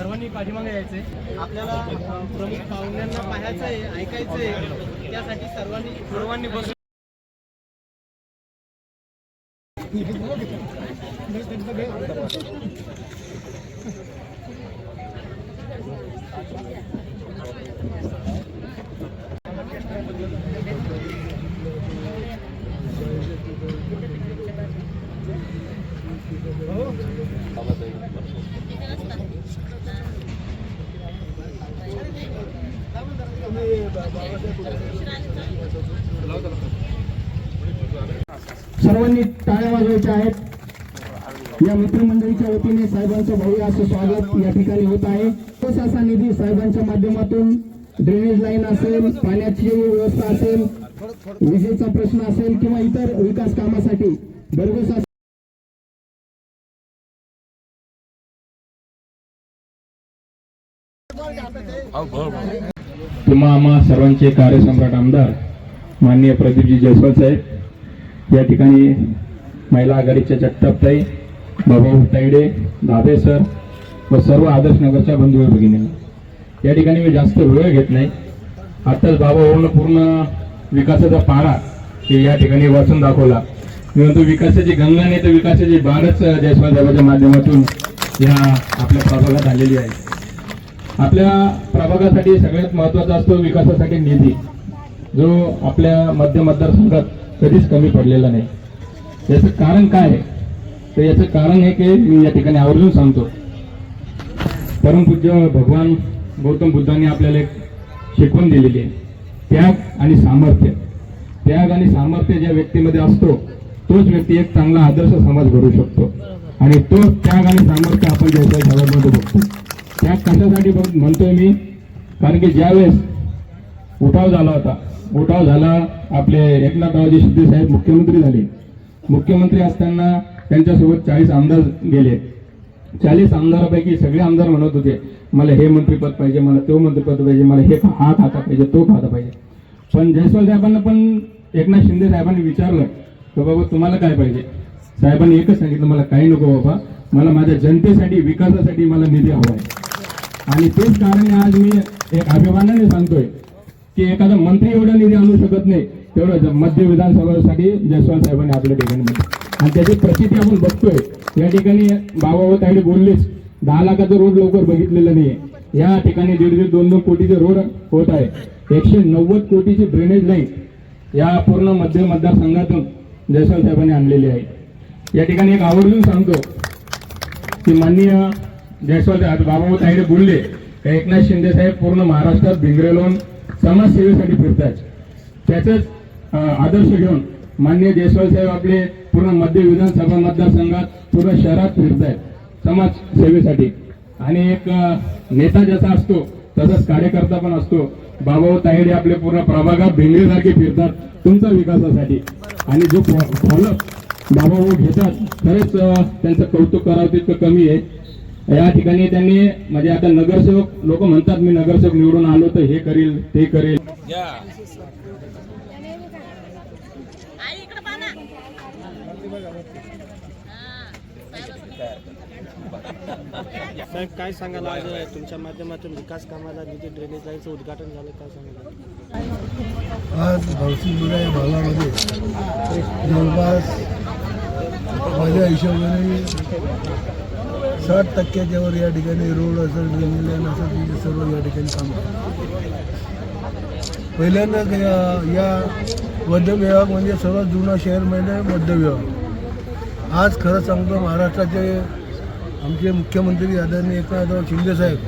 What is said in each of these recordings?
सर्वांनी पाठीमागे यायचे. आपल्याला प्रमुख पाहुण्यांना पाहायचं आहे ऐकायचं आहे. त्यासाठी सर्वांनी सर्वांनी बस सर्वांनी टाळ्या वाजवायच्या आहेत. या मित्रमंडळीच्या वतीने साहेबांचं भव्य असं स्वागत या ठिकाणी होत आहे. तोच असा निधी साहेबांच्या माध्यमातून ड्रेनेज लाईन असेल पाण्याची व्यवस्था असेल विजेचा प्रश्न असेल किंवा इतर विकास कामासाठी भरघोस तुम्हा आम्हा सर्वांचे कार्यसम्राट आमदार माननीय प्रदीपजी जयस्वाल साहेब या ठिकाणी महिला आघाडीच्या जगतापताई बाबाभाऊ तायडे दादे सर व सर्व आदर्श नगरच्या बंधू भगिनी. या ठिकाणी मी जास्त वेळ घेत नाही. आत्ताच बाबाभाऊनं पूर्ण विकासाचा पारा हे या ठिकाणी वाचून दाखवला. मी म्हणतो विकासाची गंगा नाही तर विकासाची बारच जयस्वाल साहेबांच्या माध्यमातून या आपल्या प्रभागात आलेली आहे. आपल्या प्रभागासाठी सगळ्यात महत्त्वाचा असतो विकासासाठी निधी. जो आपल्या मध्य मतदारसंघात कधीच कमी पडलेला नाही. याचं कारण काय आहे? तर याचं कारण हे की मी या ठिकाणी आवर्जून सांगतो. परमपूज्य भगवान गौतम बुद्धांनी आपल्याला एक शिकवण दिलेली आहे. त्याग आणि सामर्थ्य. त्याग आणि सामर्थ्य ज्या व्यक्तीमध्ये असतो तोच व्यक्ती एक चांगला आदर्श समाज घडू शकतो. आणि तो त्याग आणि सामर्थ्य आपण जयसाई साहेबांमध्ये बघतो त्याग कशासाठी बघ- म्हणतोय मी? कारण की ज्यावेळेस उठाव झाला होता उठाव झाला आपले एकनाथरावजी शिंदे साहेब मुख्यमंत्री झाले. मुख्यमंत्री असताना त्यांच्यासोबत चाळीस आमदार गेले. चाळीस आमदारापैकी सगळे आमदार म्हणत होते मला हे मंत्रीपद पाहिजे मला तो मंत्रीपद पाहिजे मला हे खा- हा खाता पाहिजे तो खाता पाहिजे. पण जयस्वाल साहेबांना पण एकनाथ शिंदे साहेबांनी विचारलं की बाबा तुम्हाला काय पाहिजे? साहेबांनी एकच सांगितलं मला काही नको बाबा मला माझ्या जनतेसाठी विकासासाठी मला निधी हवा आहे. आणि तेच कारण आज मी एक अभिमानाने सांगतोय की एखादा मंत्री एवढा निधी आणू शकत नाही तेवढं मध्य विधानसभासाठी जयस्वाल साहेबांनी आपल्या ठिकाणी आणि त्याची प्रसिद्धी आपण बघतोय. या ठिकाणी बाबा ताईडे बोललेच दहा लाखाचं रोड लवकर बघितलेलं नाही या ठिकाणी दीड दीड दोन दोन कोटीचे रोड होत आहे. एकशे नव्वद कोटीची ड्रेनेज लाईन या पूर्ण मध्य मतदारसंघातून जयस्वाल साहेबांनी आणलेली आहे. या ठिकाणी एक आवर्जून सांगतो की माननीय जयस्वाल साहेब बाबा ताईडे बोलले एकनाथ शिंदे साहेब पूर्ण महाराष्ट्रात भिंगरेलोन समाजसेवेसाठी फिरतात त्याचंच आदर्श घेऊन माननीय जयस्वाल साहेब आपले पूर्ण मध्य विधानसभा मतदारसंघात पूर्ण शहरात फिरत आहेत समाज सेवेसाठी. आणि एक नेता जसा असतो तसाच कार्यकर्ता पण असतो. बाबाभाऊ तायडे आपले पूर्ण प्रभागात भिंगरेसारखे फिरतात तुमच्या विकासासाठी. आणि जो फॉलो बाबाभाऊ घेतात खरंच त्यांचं कौतुक करावं तितकं कमी आहे. या ठिकाणी त्यांनी म्हणजे आता नगरसेवक लोक म्हणतात मी नगरसेवक निवडून आलो तर हे करील ते करेल आई इकडे पाहा ना साहेब काय सांगाल आज तुमच्या माध्यमातून विकास कामाला निधी ड्रेनेज लाईनचं उद्घाटन झालं काय सांगाल आज भावसिंगपुरा या भागामध्ये जवळपास माझ्या हिशोबाने साठ टक्क्याच्यावर या ठिकाणी रोड असेल ड्रेनेज लाईन असेल तिथे सर्व या ठिकाणी काम करतात. पहिल्यांदा या- मध्य विभाग म्हणजे सर्वात जुना शहर म्हणजे मध्य विभाग आज खरं सांगतो महाराष्ट्राचे आमचे मुख्यमंत्री आदरणीय एकनाथराव शिंदेसाहेब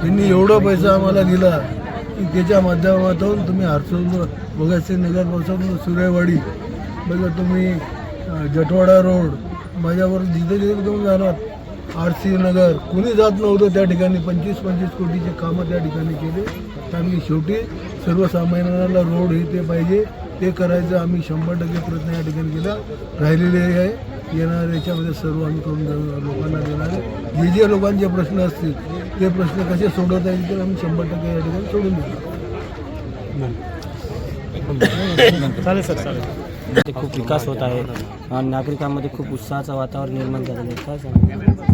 त्यांनी एवढा पैसा आम्हाला दिला की त्याच्या माध्यमातून तुम्ही हरसूल भगतसिंग नगरपासून सुरेवाडी बघा तुम्ही जटवाडा रोड माझ्यावर जिथे जिथे तुम्ही जाणार आर सी नगर कुणी जात नव्हतं त्या ठिकाणी पंचवीस पंचवीस कोटीचे कामं त्या ठिकाणी केले. कारण की शेवटी सर्वसामान्यांना रोड हे ते पाहिजे. ते करायचं आम्ही शंभर टक्के प्रयत्न या ठिकाणी केला. राहिलेले आहे. येणार याच्यामध्ये सर्व आम्ही करून देणार, लोकांना देणार आहे. जे जे लोकांचे प्रश्न असतील ते प्रश्न कसे सोडवता येईल तर आम्ही शंभर टक्के या ठिकाणी सोडून देणार. ते खूप विकास होत आहे. आणि नागरिकांमध्ये खूप उत्साहाचं वातावरण निर्माण झालेलं आहे. काय सांगा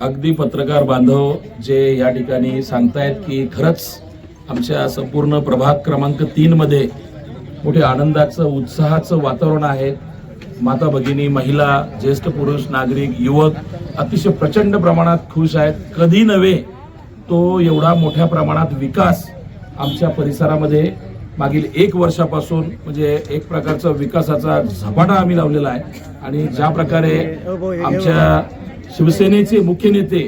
अगदी पत्रकार बांधव जे या ठिकाणी सांगतायत की खरंच आमच्या संपूर्ण प्रभाग क्रमांक तीन मध्ये मोठे आनंदाचं उत्साहाचं वातावरण आहे. माता भगिनी महिला ज्येष्ठ पुरुष नागरिक युवक अतिशय प्रचंड प्रमाणात खुश आहेत. कधी नव्हे तो एवढा मोठ्या प्रमाणात विकास आमच्या परिसरामध्ये मागील एक वर्षापासून म्हणजे एक प्रकारचा विकासाचा झपाटा आम्ही लावलेला आहे. आणि ज्या प्रकारे आमच्या शिवसेनेचे मुख्य नेते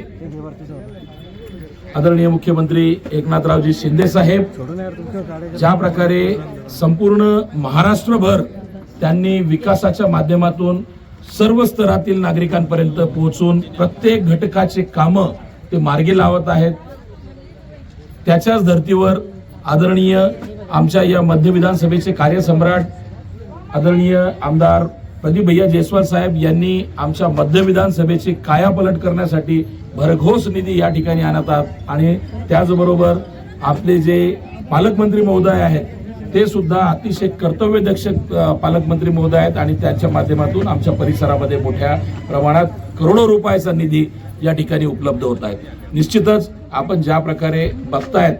आदरणीय मुख्यमंत्री एकनाथरावजी शिंदे साहेब ज्या प्रकारे संपूर्ण महाराष्ट्रभर त्यांनी विकासाच्या माध्यमातून सर्व स्तरातील नागरिकांपर्यंत पोहोचून प्रत्येक घटकाचे कामं ते मार्गी लावत आहेत. त्याच्याच धर्तीवर आदरणीय आमच्या या मध्य विधानसभेचे कार्यसम्राट आदरणीय आमदार प्रदीप भैया जयस्वाल साहेब यांनी आमच्या मध्य विधानसभेची कायापलट करण्यासाठी भरघोस निधी या ठिकाणी आणत आहात. आणि त्याचबरोबर आपले जे पालकमंत्री महोदय आहेत ते सुद्धा अतिशय कर्तव्यदक्ष पालकमंत्री महोदय आहेत आणि त्याच्या माध्यमातून आमच्या परिसरामध्ये मोठ्या प्रमाणात करोडो रुपयाचा निधी या ठिकाणी उपलब्ध होत आहे. निश्चितच आपण ज्या प्रकारे बघतायत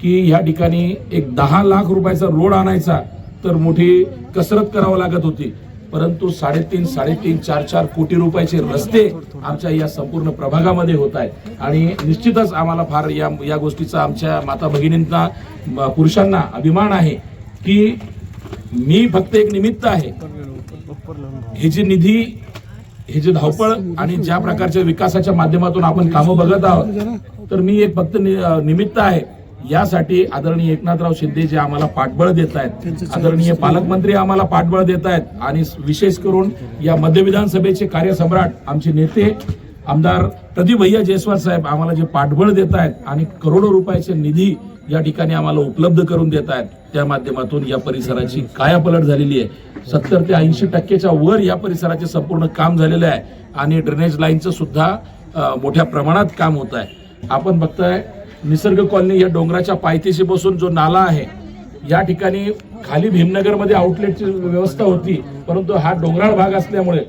की ह्या ठिकाणी एक दहा लाख रुपयाचा रोड आणायचा तर मोठी कसरत करावं लागत होती. परंतु साडेतीन साडेतीन चार चार कोटी रुपयाचे रस्ते आमच्या या संपूर्ण प्रभागामध्ये होत आहेत. आणि निश्चितच आम्हाला फार या या गोष्टीचा आमच्या माता भगिनींना पुरुषांना अभिमान आहे की मी फक्त एक निमित्त आहे. हे जे निधी हे जे धावपळ आणि ज्या प्रकारच्या विकासाच्या माध्यमातून आपण कामं बघत आहोत तर मी एक फक्त नि- निमित्त आहे. यासाठी आदरणीय एकनाथराव शिंदे जे आम्हाला पाठबळ देत आहेत आदरणीय पालकमंत्री आम्हाला पाठबळ देत आहेत आणि विशेष करून या मध्य विधानसभेचे कार्यसम्राट आमचे नेते आमदार प्रदीप भैया जयस्वाल साहेब आम्हाला जे पाठबळ देत आहेत आणि करोडो रुपयाचे निधी या ठिकाणी आम्हाला उपलब्ध करून देत आहेत त्या माध्यमातून या परिसराची कायापलट झालेली आहे. सत्तर ते ऐंशी टक्केच्या वर या परिसराचे संपूर्ण काम झालेलं आहे आणि ड्रेनेज लाईनचं सुद्धा मोठ्या प्रमाणात काम होत आहे. आपण बघताय निसर्ग कॉलनी या डोंगराच्या पायथीशी बसून जो नाला आहे या ठिकाणी खाली भीमनगरमध्ये आउटलेटची व्यवस्था होती परंतु हा डोंगराळ भाग असल्यामुळे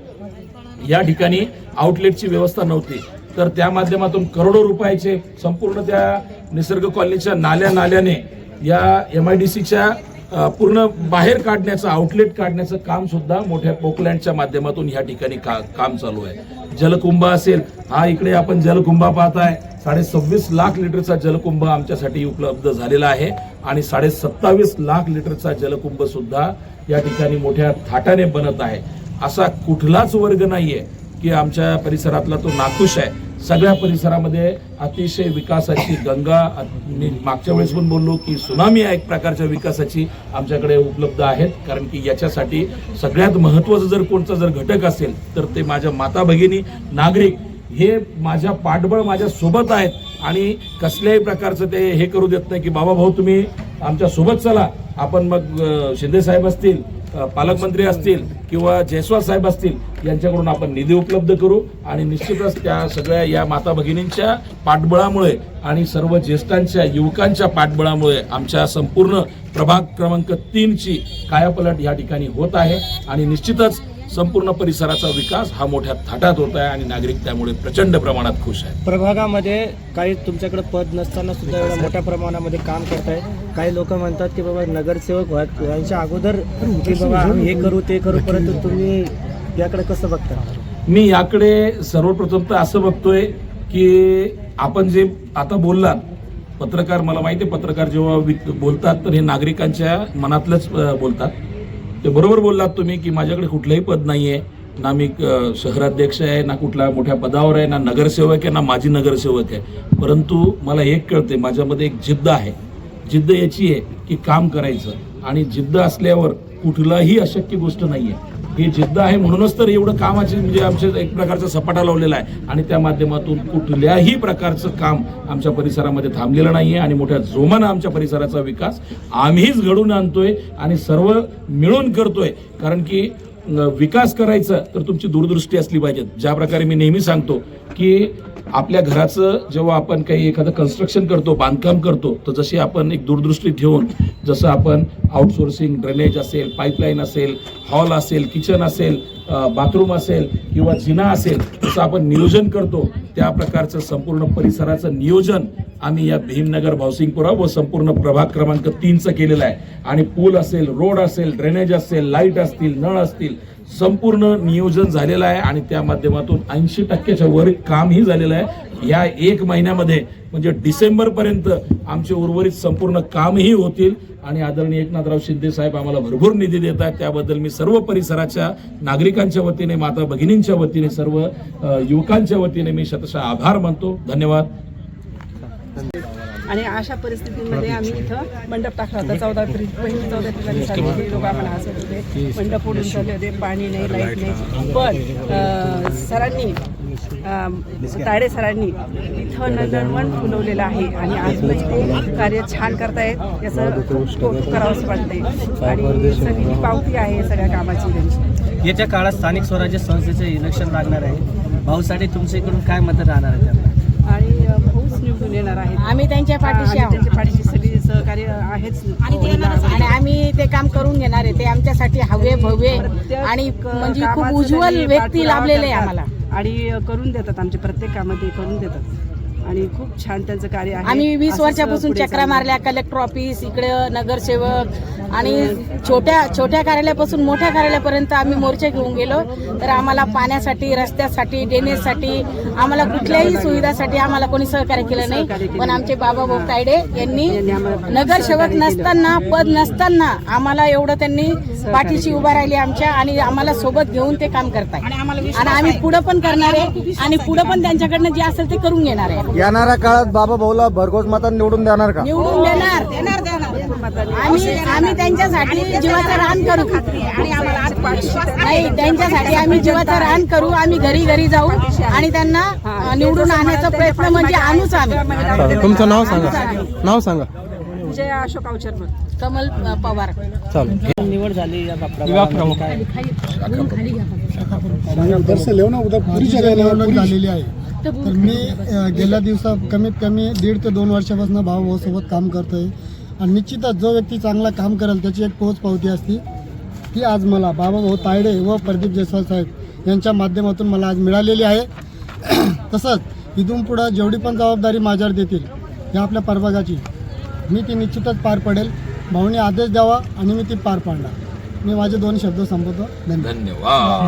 या ठिकाणी आउटलेटची व्यवस्था नव्हती. तर त्या माध्यमातून करोडो रुपयाचे संपूर्ण त्या निसर्ग कॉलनीच्या नाल्या नाल्याने या एम आय डी सीच्या पूर्ण बाहेर काढण्याचं आउटलेट काढण्याचं काम सुद्धा मोठ्या पोकलँडच्या माध्यमातून या ठिकाणी का काम चालू आहे. जलकुंभ असेल हा इकडे आपण जलकुंभा पाहताय. साडे सव्वीस लाख लिटरचा जलकुंभ आमच्यासाठी उपलब्ध झालेला आहे आणि साडे सत्तावीस लाख लिटरचा जलकुंभ सुद्धा या ठिकाणी मोठ्या थाटाने बनत आहे. असा कुठलाच वर्ग नाहीये की आमच्या परिसरातला तो नाखुश आहे. सगळ्या परिसरामध्ये अतिशय विकासाची गंगा मी मागच्या वेळेस पण बोललो की सुनामी एक प्रकारच्या विकासाची आमच्याकडे उपलब्ध आहेत. कारण की याच्यासाठी सगळ्यात महत्वाचं जर कोणता जर घटक असेल तर ते माझ्या माता भगिनी नागरिक हे माझ्या पाठबळ माझ्या सोबत आहेत आणि कसल्याही प्रकारचं ते हे करू देत नाही की बाबा भाऊ तुम्ही आमच्यासोबत चला. आपण मग शिंदे साहेब असतील पालकमंत्री असतील किंवा जयस्वाल साहेब असतील यांच्याकडून आपण निधी उपलब्ध करू आणि निश्चितच त्या सगळ्या या माता भगिनींच्या पाठबळामुळे आणि सर्व ज्येष्ठांच्या युवकांच्या पाठबळामुळे आमच्या संपूर्ण प्रभाग क्रमांक तीनची कायापलट या ठिकाणी होत आहे. आणि निश्चितच संपूर्ण परिसराचा विकास हा मोठ्या थाटात होत आहे आणि नागरिक त्यामुळे प्रचंड प्रमाणात खुश आहेत. प्रभागामध्ये काही तुमच्याकडे पद नसताना सुद्धा एवढ्या मोठ्या प्रमाणामध्ये काम करताय. काही लोक म्हणतात की बाबा नगरसेवक व्हा यांच्या अगोदर की बाबा आम्ही हे करू ते करू परंतु तुम्ही याकडे कसं बघता? मी याकडे सर्वप्रथम तर असं बघतोय की आपण जे आता बोललात पत्रकार मला माहिती आहे पत्रकार जेव्हा बोलतात तर हे नागरिकांच्या मनातलंच बोलतात. ते बरोबर बोललात तुम्ही की माझ्याकडे कुठलंही पद नाही आहे ना मी शहराध्यक्ष आहे ना कुठल्या मोठ्या पदावर आहे ना नगरसेवक आहे ना माजी नगरसेवक आहे. परंतु मला एक कळते माझ्यामध्ये एक जिद्द आहे. जिद्द याची आहे की काम करायचं. आणि जिद्द असल्यावर कुठलाही अशक्य गोष्ट नाही आहे ही जिद्द आहे म्हणूनच तर एवढं कामाचे म्हणजे आमच्या एक प्रकारचा सपाटा लावलेला आहे. आणि त्या माध्यमातून कुठल्याही प्रकारचं काम आमच्या परिसरामध्ये थांबलेलं नाही आहे आणि मोठ्या जोमानं आमच्या परिसराचा विकास आम्हीच घडून आणतोय आणि सर्व मिळून करतोय. कारण की विकास करायचा तर तुमची दूरदृष्टी असली पाहिजे ज्या प्रकारे मी नेहमी सांगतो की आपल्या घराचं जेव्हा आपण काही एखादं कन्स्ट्रक्शन करतो बांधकाम करतो तर जशी आपण एक दूरदृष्टी ठेवून जसं आपण आउटसोर्सिंग ड्रेनेज असेल पाईपलाईन असेल हॉल असेल किचन असेल बाथरूम असेल किंवा जिना असेल तसं आपण नियोजन करतो. त्या प्रकारचं संपूर्ण परिसराचं नियोजन आम्ही या भीमनगर भावसिंगपुरा व संपूर्ण प्रभाग क्रमांक तीनचं केलेलं आहे. आणि पूल असेल रोड असेल ड्रेनेज असेल लाइट असतील नळ असतील संपूर्ण नियोजन झालेलं आहे आणि त्या माध्यमातून ऐंशी टक्क्याच्या वर कामही झालेलं आहे. या एक महिन्यामध्ये म्हणजे डिसेंबरपर्यंत आमचे उर्वरित संपूर्ण कामही होतील. आणि आदरणीय एकनाथराव शिंदे साहेब आम्हाला भरपूर निधी देत आहेत. त्याबद्दल मी सर्व परिसराच्या नागरिकांच्या वतीने माता भगिनींच्या वतीने सर्व युवकांच्या वतीने मी शतशः आभार मानतो. धन्यवाद. आणि अशा परिस्थितीमध्ये आम्ही इथं मंडप टाकला होता. चौदा तरी पहिली चौदा ठिकाणी सांगितले लोक आम्हाला हसत होते. मंडप उडून चालले होते. पाणी नाही लाइट नाही. पण सरांनी अं, तायडे सरांनी इथं नंदनवन फुलवलेलं आहे. आणि आज ते कार्य छान करतायत. याचं कौतुक करावंच वाटते आणि सगळी पावती आहे सगळ्या कामाची त्यांची. येत्या काळात स्थानिक स्वराज्य संस्थेचे इलेक्शन लागणार आहे. भाऊसाठी तुमच्या इकडून काय मत राहणार आहे त्यांना आणि अं, भाऊच निवडून येणार आहेत पाठीशी आहोत. त्यांच्या पाठीशी सगळी सहकार्य आहेच आणि ते येणारच आणि आम्ही ते काम करून घेणार आहे. ते आमच्यासाठी हवे भव्य आणि म्हणजे खूप कामाचं उज्ज्वल त्यांनी व्यक्ती लाभलेले आहे. आम्हाला. आणि करून देतात आमचे प्रत्येक कामं ते करून देतात. आणि खूप छान त्यांचं कार्य आहे. आम्ही वीस वर्षापासून चक्रा. मारल्या कलेक्टर ऑफिस इकडे नगरसेवक आणि छोट्या छोट्या कार्यालयापासून मोठ्या कार्यालयापर्यंत आम्ही मोर्चे घेऊन गेलो. तर आम्हाला पाण्यासाठी रस्त्यासाठी ड्रेनेजसाठी आम्हाला कुठल्याही सुविधासाठी आम्हाला कोणी सहकार्य केलं नाही. पण आमचे बाबा भाऊ तायडे यांनी नगरसेवक नसताना पद नसताना आम्हाला एवढं त्यांनी पाठीशी उभा राहिली आमच्या आणि आम्हाला सोबत घेऊन ते काम करताय. आणि आम्ही पुढे पण करणार आहे आणि पुढे पण त्यांच्याकडनं जे असेल ते करून घेणार आहे. येणाऱ्या काळात बाबा भाऊला भरघोस मतात निवडून देणार का? निवडून देणार. देणार देणार. आम्ही आम्ही त्यांच्यासाठी जीवाचं रान करू. आणि आम्हाला नाही त्यांच्यासाठी आम्ही जीवाचं रान करू. आम्ही घरी घरी जाऊ आणि त्यांना निवडून आणण्याचा प्रयत्न म्हणजे आणूच आम्ही. तुमचं नाव सांगा. नाव सांगा. जय अशोक अवचर कमल पवार. निवड झाली या निवडणूक झालेली आहे. तर मी गेल्या दिवसात कमीत कमी दीड ते दोन वर्षापासून भाऊ सोबत काम करतोय. आणि निश्चितच जो व्यक्ती चांगला काम करेल त्याची एक पोच पावती असती. ती आज मला बाबाभाऊ तायडे व प्रदीप जयस्वाल साहेब यांच्या माध्यमातून मला आज मिळालेली आहे. तसंच इथून पुढं जेवढी पण जबाबदारी माझ्यावर देतील या आपल्या प्रभागाची मी ती निश्चितच पार पडेल. भाऊने आदेश द्यावा आणि मी ती पार पाडणार. मी माझे दोन शब्द संपवतो. धन्यवाद. धन्यवाद.